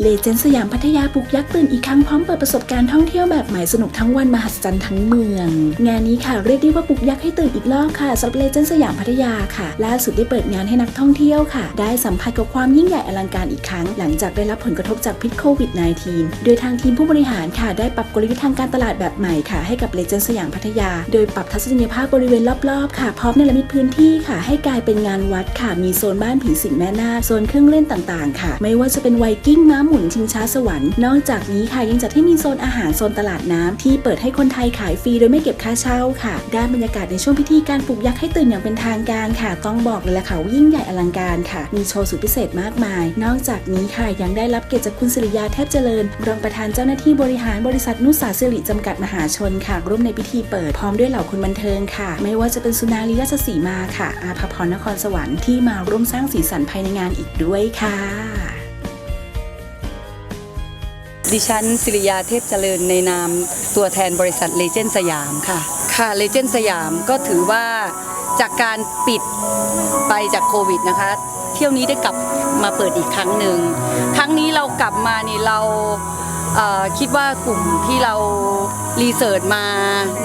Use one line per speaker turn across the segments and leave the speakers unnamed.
เลเจนด์สยามพัทยาปลุกยักษ์ตื่นอีกครั้งพร้อมเปิดประสบการณ์ท่องเที่ยวแบบใหม่สนุกทั้งวันมหัศจรรย์ทั้งเมือง งานนี้ค่ะเรียกได้ว่าปลุกยักษ์ให้ตื่นอีกรอบค่ะสำหรับเลเจนด์สยามพัทยาค่ะล่าสุดได้เปิดงานให้นักท่องเที่ยวค่ะ ได้สัมผัสกับความยิ่งใหญ่อลังการอีกครั้ง หลังจากได้รับผลกระทบจากพิษโควิด -19 โดยทางทีมผู้บริหารค่ะ ได้ปรับกลยุทธ์ทางการตลาดแบบใหม่ค่ะให้กับเลเจนด์สยามพัทยา โดยปรับทัศนียภาพบริเวณรอบๆค่ะพร้อมเนรมิตพื้นที่ค่ะ ให้กลายเป็นงานวัดค่ะมีโซนบ้านผีสิงแม่นาคโซนเครื่องเล่นต่างๆ ค่ะ ไม่ว่าจะเป็นไวกิ้งมาหมุนชิงช้าสวรรค์ นอกจากนี้ค่ะยังจัดให้มีโซนอาหารโซนตลาดน้ำที่เปิดให้คนไทยขายฟรีโดยไม่เก็บค่าเช่าค่ะ ด้านบรรยากาศในช่วงพิธีการปลุกยักษ์ให้ตื่นอย่างเป็นทางการค่ะ ต้องบอกเลยละค่ะว่ายิ่งใหญ่อลังการค่ะ มีโชว์สุดพิเศษมากมาย นอกจากนี้ค่ะยังได้รับเกียรติจากคุณสิริยาแทบเจริญ รองประธานเจ้าหน้าที่บริหารบริษัทนุสาสิริจำกัดมหาชนค่ะ ร่วมในพิธีเปิดพร้อมด้วยเหล่าคนบันเทิงค่ะ ไม่ว่าจะเป็นสุนารีราชสีมาค่ะ อาภพรนครสวรรค์ที่มาร่วมสร้างสีสันภายในงานอีกด้วยค่ะ
ดิฉันสิริยาเทพเจริญในนามตัวแทนบริษัทเลเจนด์สยามค่ะ ค่ะเลเจนด์สยามก็ถือว่าจากการปิดไปจากโควิดนะคะ เที่ยวนี้ได้กลับมาเปิดอีกครั้งหนึ่ง ครั้งนี้เรากลับมานี่เราเคิดว่ากลุ่มที่เรารีเสิร์ชมา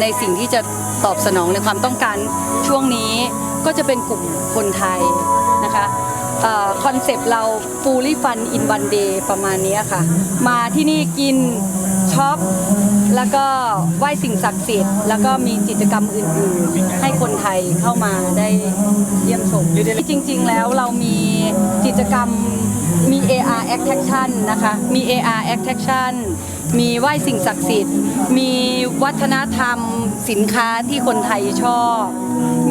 ในสิ่งที่จะตอบสนองในความต้องการช่วงนี้ก็จะเป็นกลุ่มคนไทยนะคะ คอนเซปต์เรา fully fun in one day ประมาณนี้ค่ะ มาที่นี่กินช็อปแล้วก็ไหว้สิ่งศักดิ์สิทธิ์แล้วก็มีกิจกรรมอื่นๆ ให้คนไทยเข้ามาได้เยี่ยมชมจริง ๆ แล้วเรามี กิจกรรมมี AR attraction นะคะ มี AR attraction มีไหว้สิ่งศักดิ์สิทธิ์ มีวัฒนธรรมสินค้าที่คนไทยชอบ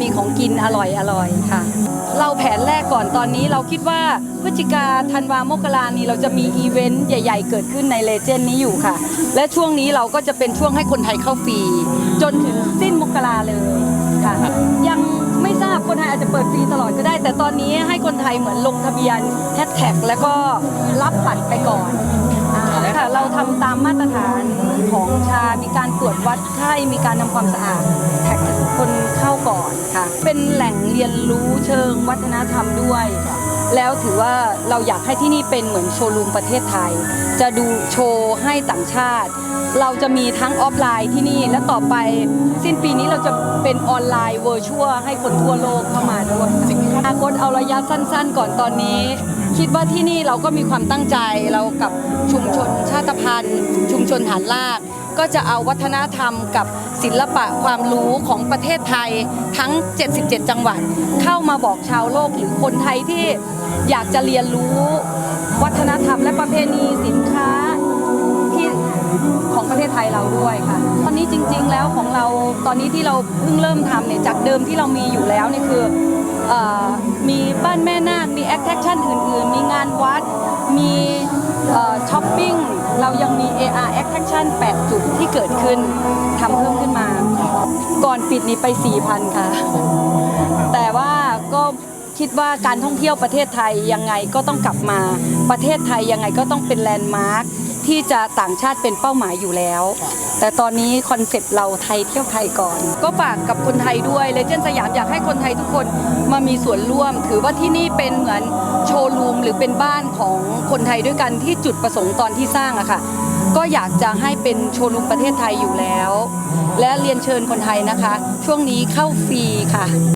มีของกินอร่อยอร่อยค่ะ เราแผนแรกก่อนตอนนี้เราคิดว่าพฤศจิกาธันวามกรานี้เราจะมีอีเวนต์ใหญ่ ๆ เกิดขึ้นในเลเจนด์นี้อยู่ค่ะ และช่วงนี้เราก็จะเป็นช่วงให้คนไทยเข้าฟรีจนถึงสิ้นมกราเลยค่ะ ราบคนไทยอาจจะเปิดฟรีตลอดก็ได้ แต่ตอนนี้ให้คนไทยเหมือนลงทะเบียนแฮชแท็กแล้วก็รับบัตรไปก่อนอ่าค่ะเราทำตามมาตรฐานของชา มีการตรวจวัดไข้ มีการทำความสะอาดแท็กคนเข้าก่อนค่ะ เป็นแหล่งเรียนรู้เชิงวัฒนธรรมด้วย แล้วถือว่าเราอยากให้ที่นี่เป็นเหมือนโชว์รูมประเทศไทย จะดูโชว์ให้ต่างชาติ เราจะมีทั้งออฟไลน์ที่นี่ และต่อไปสิ้นปีนี้เราจะเป็นออนไลน์เวอร์ชวลให้คนทั่วโลกเข้ามาด้วยอนาคตเอาระยะสั้น ๆ ก่อนตอนนี้ คิดว่าที่นี่เราก็มีความตั้งใจเรากับชุมชนชาติพันธุ์ ชุมชนฐานลาก ก็จะเอาวัฒนธรรมกับศิลปะความรู้ของประเทศไทยทั้ง 77 จังหวัด เข้ามาบอกชาวโลกหรือคนไทยที่อยากจะเรียนรู้ วัฒนธรรมและประเพณีสินค้า ของประเทศไทยเราด้วยค่ะ ตอนนี้จริง ๆ แล้วของเราตอนนี้ที่เราเพิ่งเริ่มทำเนี่ยจากเดิมที่เรามีอยู่แล้วเนี่ยคือเออมีบ้านแม่นาคมีแอคแทคชั่นอื่นๆ มีงานวัด มีช้อปปิ้งเรายังมี AR Attraction 8 จุดที่เกิดขึ้นทำเพิ่มขึ้นมา ก่อนปิดนี้ไป 4,000 ค่ะ แต่ว่าก็คิดว่าการท่องเที่ยวประเทศไทยยังไงก็ต้องกลับมา ประเทศไทยยังไงก็ต้องเป็นแลนด์มาร์ค ที่จะต่างชาติเป็นเป้าหมายอยู่แล้ว แต่ตอนนี้คอนเซ็ปต์เราไทยเที่ยวไทยก่อน ก็ฝากกับคนไทยด้วยเลเจนด์สยามอยากให้คนไทยทุกคนมามีส่วนร่วม ถือว่าที่นี่เป็นเหมือนโชว์รูมหรือเป็นบ้านของคนไทยด้วยกันที่จุดประสงค์ตอนที่สร้างอะค่ะก็อยากจะให้เป็นโชว์รูมประเทศไทยอยู่แล้ว และเรียนเชิญคนไทยนะคะ ช่วงนี้เข้าฟรีค่ะ